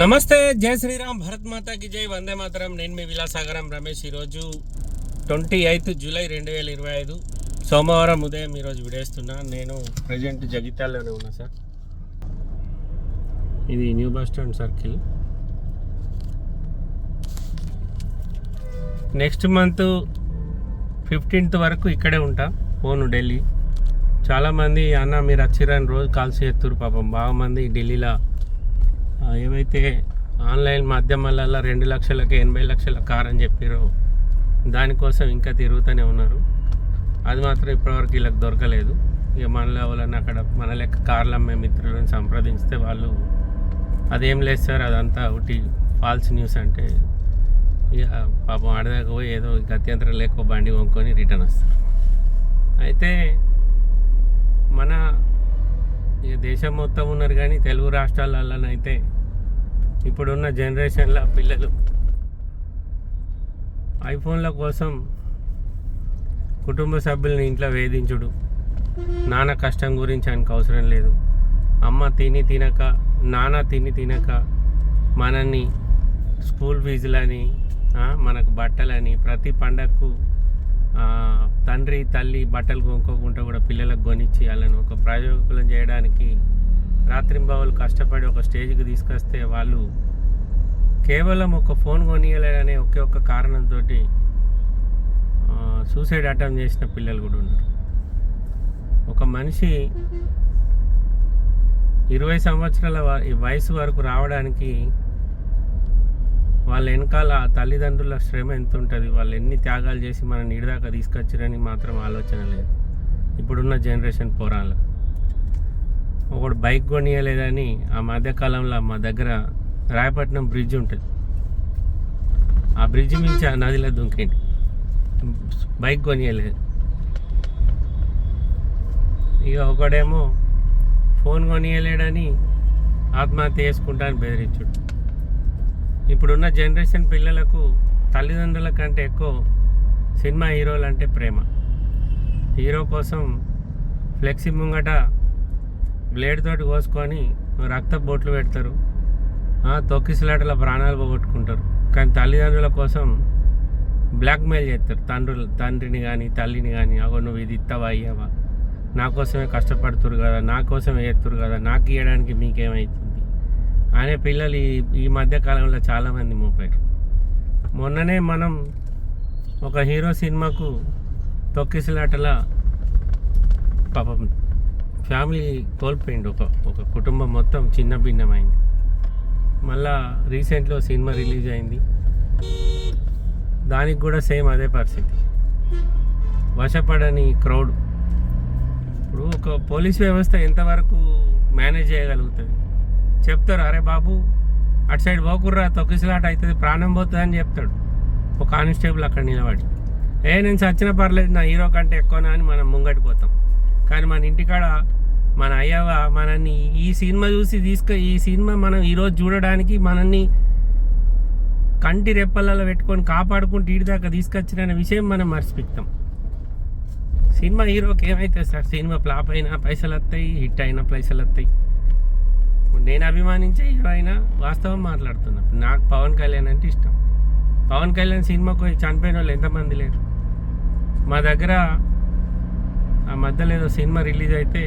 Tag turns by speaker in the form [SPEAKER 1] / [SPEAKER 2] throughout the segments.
[SPEAKER 1] నమస్తే జై శ్రీరామ్ భరత్ మాతాకి జై వందే మాతరం. నేను మీ విలాసాగరం రమేష్. ఈరోజు ట్వంటీ ఎయిత్ జూలై రెండు వేల ఇరవై ఐదు. సోమవారం ఉదయం ఈరోజు విడేస్తున్నా. నేను ప్రజెంట్ జగిత్యాల్లోనే ఉన్నా సార్. ఇది new bus stand circle. Next month fifteenth వరకు ఇక్కడే ఉంటా. పోను ఢిల్లీ. చాలామంది అన్న మీరు వచ్చిరని రోజు కాల్స్ చేస్తున్నారు పాపం. బాగా మంది ఢిల్లీలో ఏవైతే ఆన్లైన్ మాధ్యమాలలో రెండు లక్షలకి ఎనభై లక్షల కార్ అని చెప్పారో దానికోసం ఇంకా తిరుగుతూనే ఉన్నారు. అది మాత్రం ఇప్పటివరకు వీళ్ళకి దొరకలేదు. ఇక మనలో వాళ్ళని అక్కడ మన లెక్క కార్లు అమ్మే మిత్రులను సంప్రదించితే వాళ్ళు అదేం లేదు సార్ అదంతా ఒకటి ఫాల్స్ న్యూస్ అంటే ఇక పాపం ఆడదాకా పోయి ఏదో గత్యంతరం లేక బండి కొనుక్కొని రిటర్న్ వస్తారు. అయితే మన ఇక దేశం మొత్తం ఉన్నారు కానీ తెలుగు రాష్ట్రాలలోనైతే ఇప్పుడున్న జనరేషన్లో పిల్లలు ఐఫోన్ల కోసం కుటుంబ సభ్యుల్ని ఇంట్లో వేధించుడు. నాన్న కష్టం గురించి ఆయనకు అవసరం లేదు. అమ్మ తిని తినక నాన్న తిని తినక మనల్ని స్కూల్ ఫీజులని మనకు బట్టలని ప్రతి పండగకు తండ్రి తల్లి బట్టలు కొనుక్కోకుండా కూడా పిల్లలకు కొనిచ్చి వాళ్ళని ఒక ప్రయోజకులను చేయడానికి రాత్రింబావులు కష్టపడి ఒక స్టేజ్కి తీసుకొస్తే వాళ్ళు కేవలం ఒక ఫోన్ కొనియలేడనే ఒకే ఒక్క కారణంతో సూసైడ్ అటెంప్ట్ చేసిన పిల్లలు కూడా ఉన్నారు. ఒక మనిషి ఇరవై సంవత్సరాల వ- ఈ వయసు వరకు రావడానికి వాళ్ళ వెనకాల తల్లిదండ్రుల శ్రమ ఎంత ఉంటుంది వాళ్ళు ఎన్ని త్యాగాలు చేసి మన నీడిదాకా తీసుకొచ్చారని మాత్రం ఆలోచన లేదు. ఇప్పుడున్న జనరేషన్ పోరాళ్ళు ఒకడు బైక్ కొనియలేదని ఆ మధ్యకాలంలో మా దగ్గర రాయపట్నం బ్రిడ్జ్ ఉంటుంది. ఆ బ్రిడ్జ్ మించి ఆ నదిలో దుంకేంటి బైక్ కొనియలేదు. ఇక ఒకడేమో ఫోన్ కొనియలేడని ఆత్మహత్య చేసుకుంటాను బెదిరించుడు. ఇప్పుడున్న జనరేషన్ పిల్లలకు తల్లిదండ్రుల కంటే ఎక్కువ సినిమా హీరోలు అంటే ప్రేమ. హీరో కోసం ఫ్లెక్సీ ముంగట బ్లేడ్ తోటి కోసుకొని రక్త బొట్లు పెడతారు. తొక్కిసలాటల ప్రాణాలు పోగొట్టుకుంటారు. కానీ తల్లిదండ్రుల కోసం బ్లాక్మెయిల్ చేస్తారు. తండ్రులు తండ్రిని కానీ తల్లిని కానీ అగో నువ్వు ఇది ఇస్తావా అయ్యావా నా కోసమే కష్టపడుతురు కదా నా కోసమే ఎత్తురు కదా నాకు ఇవ్వడానికి మీకేమవుతుంది అనే పిల్లలు ఈ ఈ మధ్య కాలంలో చాలామంది మోపారు. మొన్ననే మనం ఒక హీరో సినిమాకు తొక్కిసలాటల పాపం ఫ్యామిలీ కోల్పోయింది ఒక ఒక కుటుంబం మొత్తం చిన్న భిన్నమైంది. మళ్ళా రీసెంట్లో సినిమా రిలీజ్ అయింది. దానికి కూడా సేమ్ అదే పరిస్థితి. వశపడని క్రౌడ్. ఇప్పుడు ఒక పోలీస్ వ్యవస్థ ఎంతవరకు మేనేజ్ చేయగలుగుతుంది? చెప్తారు అరే బాబు అటు సైడ్ పోకుర్రా తొక్కిసలాట అవుతుంది ప్రాణం పోతుంది అని చెప్తాడు. ఒక కానిస్టేబుల్ అక్కడ నిలబడి ఏ నేను చచ్చిన పర్లేదు నా హీరో కంటే ఎక్కువనా? అని మనం ముంగటిపోతాం కానీ మన ఇంటికాడ మన అయ్యవ మనల్ని ఈ సినిమా చూసి తీసుకు ఈ సినిమా మనం ఈరోజు చూడడానికి మనల్ని కంటి రెప్పలలో పెట్టుకొని కాపాడుకుంటూ ఇటు దాకా తీసుకొచ్చిన విషయం మనం మర్చిపిస్తాం సినిమా హీరోకి ఏమైతే సార్? సినిమా ఫ్లాప్ అయినా పైసలు వస్తాయి హిట్ అయినా పైసలు వస్తాయి. నేను అభిమానించే హీరో అయినా వాస్తవం మాట్లాడుతున్నా. నాకు పవన్ కళ్యాణ్ అంటే ఇష్టం. పవన్ కళ్యాణ్ సినిమాకు చనిపోయిన వాళ్ళు ఎంతమంది లేరు? మా దగ్గర ఆ మధ్యలో ఏదో సినిమా రిలీజ్ అయితే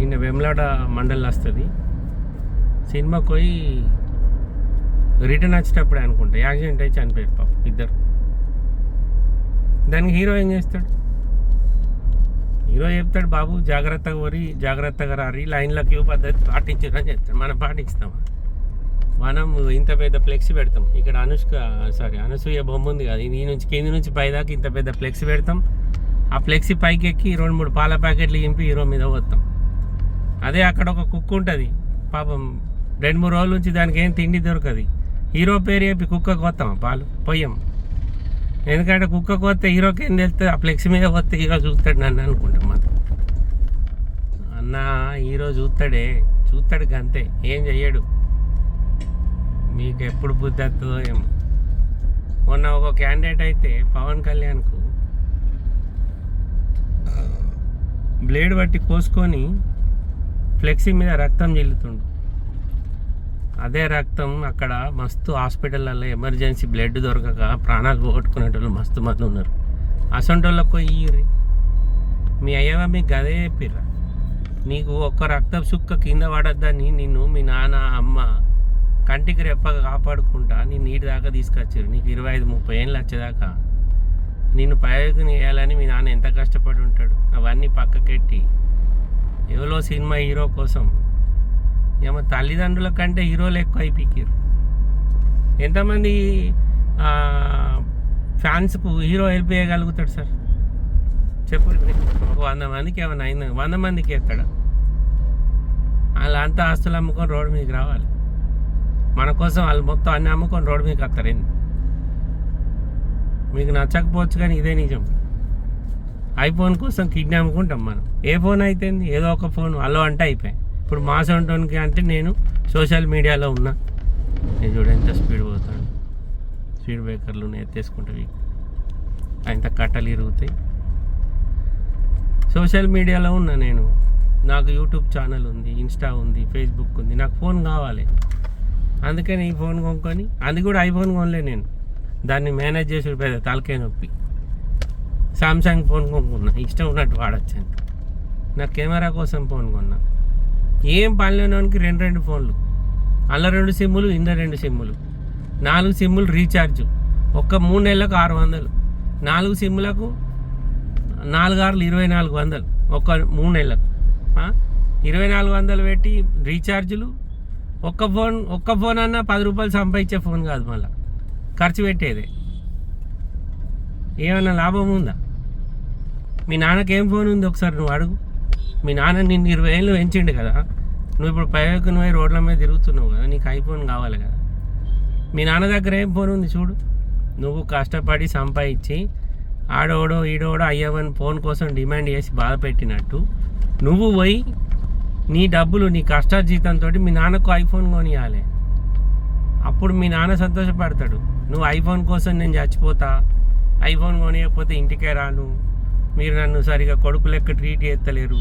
[SPEAKER 1] ఈయన వెమ్లాడ మండల్ వస్తుంది. సినిమాకి పోయి రిటర్న్ వచ్చేటప్పుడు అనుకుంటా. యాక్సిడెంట్ అయి చనిపోయారు పాప ఇద్దరు. దానికి హీరో ఏం చేస్తాడు? హీరో చెప్తాడు బాబు జాగ్రత్తగా వరి జాగ్రత్తగా రారి లైన్లో క్యూ పద్ధతి పాటించరని చెప్తాడు. మనం పాటిస్తామా? మనం ఇంత పెద్ద ఫ్లెక్స్ పెడతాం. ఇక్కడ అనుష్క సారీ అనసూయ బొమ్మ ఉంది కదా ఈ నుంచి కింది నుంచి పైదాకా ఇంత పెద్ద ఫ్లెక్స్ పెడతాం. ఆ ఫ్లెక్సీ పైకి ఎక్కి రెండు మూడు పాల ప్యాకెట్లు ఇంపి హీరో మీద పోతాం. అదే అక్కడ ఒక కుక్క ఉంటుంది. పాపం రెండు మూడు రోజుల నుంచి దానికి ఏం తిండి దొరకదు. హీరో పేరు చెప్పి కుక్కకు వస్తాం పాలు పొయ్యం. ఎందుకంటే కుక్కకు వస్తే హీరోకి ఏం తెలిస్తే ఆ ఫ్లెక్సీ మీద వస్తే హీరో చూస్తాడు నన్ను అనుకుంటాం మాత్రం. అన్న హీరో చూస్తాడే చూస్తాడు అంతే ఏం చెయ్యడు. మీకు ఎప్పుడు బుద్ధి వస్తుందో ఏమో. మొన్న ఒక క్యాండిడేట్ అయితే పవన్ కళ్యాణ్కు బ్లేడ్ పట్టి కోసుకొని ఫ్లెక్సీ మీద రక్తం చెల్లుతుండు. అదే రక్తం అక్కడ మస్తు హాస్పిటల్లో ఎమర్జెన్సీ బ్లడ్ దొరకక ప్రాణాలు పోగొట్టుకునేటోళ్ళు మస్తు మంది ఉన్నారు. అసంటోళ్ళకు ఇయ్యి మీ అయ్యవ మీకు గదే చెప్పిర్రా? నీకు ఒక్క రక్త సుక్క కింద పడద్దని నిన్ను మీ నాన్న అమ్మ కంటికి రెప్పగా కాపాడుకుంటా నీ నీటి దాకా తీసుకొచ్చారు నీకు ఇరవై ఐదు ముప్పై ఏళ్ళు వచ్చేదాకా నిన్ను ప్రయోగం చేయాలని మీ నాన్న ఎంత కష్టపడి ఉంటాడు. అవన్నీ పక్కకెట్టి. ఎవరో సినిమా హీరో కోసం. ఏమో తల్లిదండ్రుల కంటే హీరోలు ఎక్కువ అయిపోయారు ఎంతమంది ఫ్యాన్స్కు హీరో హెల్ప్ చేయగలుగుతాడు సార్? చెప్పు. ఒక వంద మందికి ఏమైనా అయింది వంద మందికి ఎక్కడ వాళ్ళు అంతా ఆస్తులు అమ్ముకొని రోడ్డు మీదకి రావాలి. మన కోసం వాళ్ళు మొత్తం అన్ని అమ్ముకొని రోడ్డు మీదకి వస్తారు. ఏంది మీకు నచ్చకపోవచ్చు కానీ ఇదే నిజం. ఐఫోన్ కోసం కిడ్నామ్కుంటాం మనం. ఏ ఫోన్ అయితే ఏదో ఒక ఫోన్. అలో అంటే అయిపోయాయి. ఇప్పుడు మా సొంటోనికి అంటే నేను సోషల్ మీడియాలో ఉన్నా. నేను చూడ ఎంత స్పీడ్ పోతాను. స్పీడ్ బ్రేకర్లు ఎత్తేసుకుంటావి అంత కట్టలు ఇరుగుతాయి. సోషల్ మీడియాలో ఉన్నా నేను. నాకు యూట్యూబ్ ఛానల్ ఉంది ఇన్స్టా ఉంది ఫేస్బుక్ ఉంది. నాకు ఫోన్ కావాలి. అందుకని ఈ ఫోన్ కొనుక్కొని అది కూడా ఐఫోన్ కొనలే నేను. దాన్ని మేనేజ్ చేసి పెద్ద తలకే నొప్పి. సామ్సంగ్ ఫోన్ కొనుక్కున్నా. ఇష్టం ఉన్నట్టు వాడచ్చు నా కెమెరా కోసం ఫోన్ కొన్నా. ఏం పనిలేనోనికి రెండు రెండు ఫోన్లు. అల్ల రెండు సిమ్ములు ఇంద రెండు సిమ్ములు. నాలుగు సిమ్ములు రీఛార్జ్. ఒక్క మూడు నెలలకు ఆరు వందలు. నాలుగు సిమ్ములకు నాలుగు ఆరులు ఇరవై నాలుగు వందలు. ఒక్క మూడు నెలలకు. ఇరవై నాలుగు వందలు పెట్టి రీఛార్జులు. ఒక్క ఫోన్ ఒక్క ఫోన్ అన్నా పది రూపాయలు సంపాదించే ఫోన్ కాదు మళ్ళీ. ఖర్చు పెట్టేదే. ఏమన్నా లాభం ఉందా? మీ నాన్నకి ఏం ఫోన్ ఉంది ఒకసారి నువ్వు అడుగు. మీ నాన్న నిన్ను ఇరవై ఏళ్ళు పెంచిండు కదా. నువ్వు ఇప్పుడు పైకి నువ్వు రోడ్ల మీద తిరుగుతున్నావు కదా. నీకు ఐఫోన్ కావాలి కదా. మీ నాన్న దగ్గర ఏం ఫోన్ ఉంది చూడు. నువ్వు కష్టపడి సంపాదించి ఆడోడో ఈడోడో అయ్యవని ఫోన్ కోసం డిమాండ్ చేసి బాధ పెట్టినట్టు నువ్వు పోయి నీ డబ్బులు నీ కష్టార్జితంతో మీ నాన్నకు ఐఫోన్ కొనియాలి. అప్పుడు మీ నాన్న సంతోషపడతాడు. నువ్వు ఐఫోన్ కోసం నేను చచ్చిపోతా. ఐఫోన్ కొనియకపోతే ఇంటికే రాను. మీరు నన్ను సరిగా కొడుకు లెక్క ట్రీట్ చేస్తలేరు.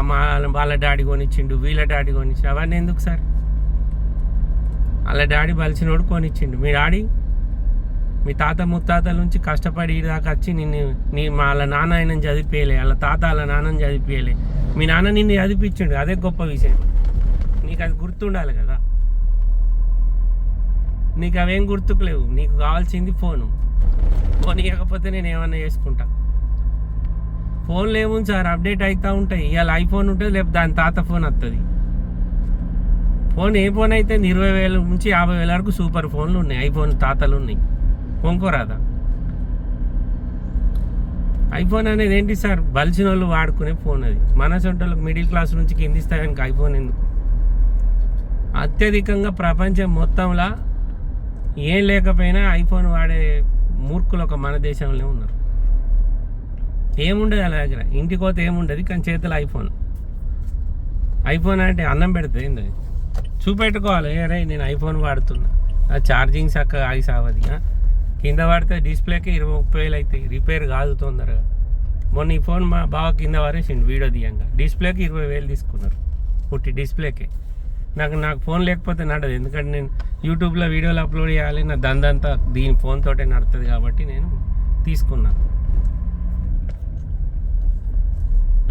[SPEAKER 1] మా వాళ్ళ డాడీ కొనిచ్చిండు వీళ్ళ డాడీ కొనిచ్చి అవన్నీ ఎందుకు సార్? వాళ్ళ డాడీ బలిసినోడు కొనిచ్చిండు. మీ డాడీ? మీ తాత ముత్తాతల నుంచి కష్టపడి దాకా వచ్చి నిన్ను నీ మా వాళ్ళ నాన్న ఆయన చదివిపోయలే వాళ్ళ తాత వాళ్ళ నాన్నని చదివిపోయలే. మీ నాన్న నిన్ను చదివిపించిండు. అదే గొప్ప విషయం. నీకు అది గుర్తుండాలి కదా. నీకు అవేం గుర్తుకు లేవు నీకు కావాల్సింది ఫోను. ఫోన్ ఇవ్వకపోతే నేను ఏమన్నా చేసుకుంటా. ఫోన్లు ఏముంది సార్? అప్డేట్ అవుతూ ఉంటాయి. ఇవాళ ఐఫోన్ ఉంటుంది లేకపోతే దాని తాత ఫోన్ వస్తుంది ఫోన్ ఏ ఫోన్ అయితే ఇరవై వేల నుంచి యాభై వేల వరకు సూపర్ ఫోన్లు ఉన్నాయి. ఐఫోన్ తాతలు ఉన్నాయి. కొనుక్కోరాదా? ఐఫోన్ అనేది ఏంటి సార్? బలిసిన వాళ్ళు వాడుకునే ఫోన్ అది. మన సొంటలకు మిడిల్ క్లాస్ నుంచి కింది స్థాయికి ఐఫోన్ ఎందుకు? అత్యధికంగా ప్రపంచం మొత్తంలో ఏం లేకపోయినా ఐఫోన్ వాడే మూర్ఖులు ఒక మన దేశంలో ఉన్నారు. ఏముండదు అలా దగ్గర. ఇంటికి పోతే ఏముండదు కానీ చేతిలో ఐఫోన్. ఐఫోన్ అంటే అన్నం పెడితే ఏంది? చూపెట్టుకోవాలి. ఏ నేను ఐఫోన్ వాడుతున్నా. ఆ ఛార్జింగ్ చక్కగా ఆగి సావది కింద పడితే డిస్ప్లేకి ఇరవై ముప్పై వేలు అవుతాయి రిపేర్ కాదు తొందరగా. మొన్న ఈ ఫోన్ మా బావ కింద వారేసిండు వీడియో తీయంగా. డిస్ప్లేకి ఇరవై వేలు తీసుకున్నారు. పుట్టి డిస్ప్లేకి. నాకు నాకు ఫోన్ లేకపోతే నడదు. ఎందుకంటే నేను యూట్యూబ్లో వీడియోలు అప్లోడ్ చేయాలి నా దందంతా దీని ఫోన్ తోటే నడుతుంది కాబట్టి నేను తీసుకున్నాను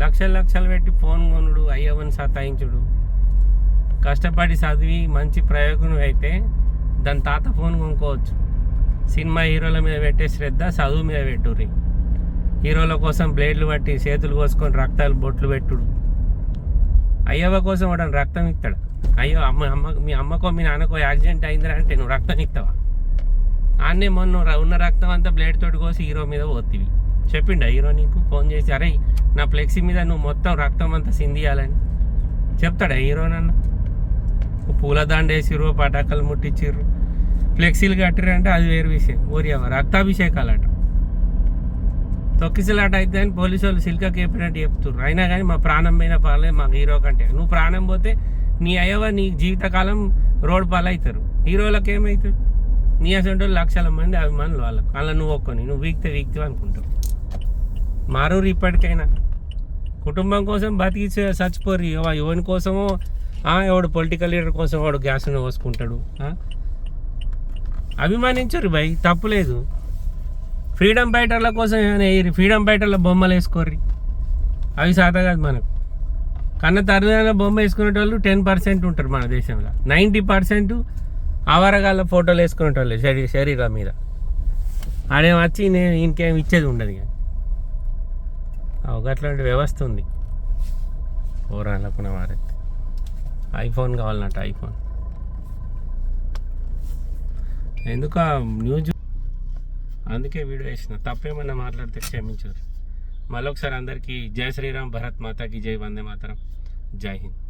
[SPEAKER 1] లక్షలు లక్షలు పెట్టి ఫోన్ కొనుడు అయ్యవని సతాయించుడు. కష్టపడి చదివి మంచి ప్రయోగం అయితే దాని తాత ఫోన్ కొనుక్కోవచ్చు. సినిమా హీరోల మీద పెట్టే శ్రద్ధ చదువు మీద పెట్టుర్రి. హీరోల కోసం బ్లేడ్లు పట్టి చేతులు కోసుకొని రక్తాలు బొట్లు పెట్టుడు. అయ్యవ కోసం వాడు రక్తం ఇస్తాడు. అయ్యో అమ్మ అమ్మ మీ అమ్మకో మీ నాన్నకో యాక్సిడెంట్ అయిందిరా అంటే నువ్వు రక్తం ఇస్తావా? ఆన్నే మొన్న ఉన్న రక్తం అంతా బ్లేడ్ తోటి కోసి హీరో మీద పోతివి. చెప్పిండు హీరో నీకు? ఫోన్ చేసి అరే నా ఫ్లెక్సీ మీద నువ్వు మొత్తం రక్తం అంతా సింధియాలని చెప్తాడా హీరో నన్ను? పూలదండ వేసిర్రు పటాకాలు ముట్టించిర్రు ఫ్లెక్సీలు కట్టిరంటే అది వేరు విషయం. ఊరి రక్తాభిషేకాలట. తొక్కిసలాట అయితే అని పోలీసు వాళ్ళు సిల్కకి చెప్పినట్టు చెప్తుర్రు. అయినా కానీ మా ప్రాణం పోయిన పర్లేదు మా హీరో కంటే. నువ్వు ప్రాణం పోతే నీ అయ్యవ నీ జీవితకాలం రోడ్ పాలవుతారు హీరోలకు ఏమవుతుంది నీ అసలు లక్షల మంది అభిమానులు వాళ్ళకు. అలా నువ్వు ఒక్కని. నువ్వు వీక్తే వీక్తే అనుకుంటావు. మారూరు ఇప్పటికైనా. కుటుంబం కోసం బతికి చచ్చిపోరు. ఎవరి కోసమో ఎవడు పొలిటికల్ లీడర్ కోసం వాడు గ్యాస్ను పోసుకుంటాడు. అభిమానించరు భయ్. తప్పులేదు ఫ్రీడమ్ ఫైటర్ల కోసం ఏమైనా వేయరు. ఫ్రీడమ్ ఫైటర్ల బొమ్మలు వేసుకోర్రి. అవి సాత కాదు మనకు. కన్నా తరుదైన బొమ్మ వేసుకునే వాళ్ళు టెన్ పర్సెంట్ ఉంటారు మన దేశంలో. నైంటీ పర్సెంట్ అవరగాల ఫోటోలు వేసుకునే వాళ్ళు శరీ శరీరం మీద. ఆడేం వచ్చి నేను ఇంకేం ఇచ్చేది ఉండదు కానీ ఒక అట్లాంటి వ్యవస్థ ఉంది. ఓరాలకున్న వారైతే ఐఫోన్ కావాలన్నట్టు ఐఫోన్. ఎందుకు ఆ న్యూస్ అందుకే వీడియో వేసిన. తప్పేమన్నా మాట్లాడితే క్షమించారు. మళ్ళొకసారి అందరికీ జై శ్రీరామ్ భరత్ మాతాకి జై వందే మాతరం. జై హింద్.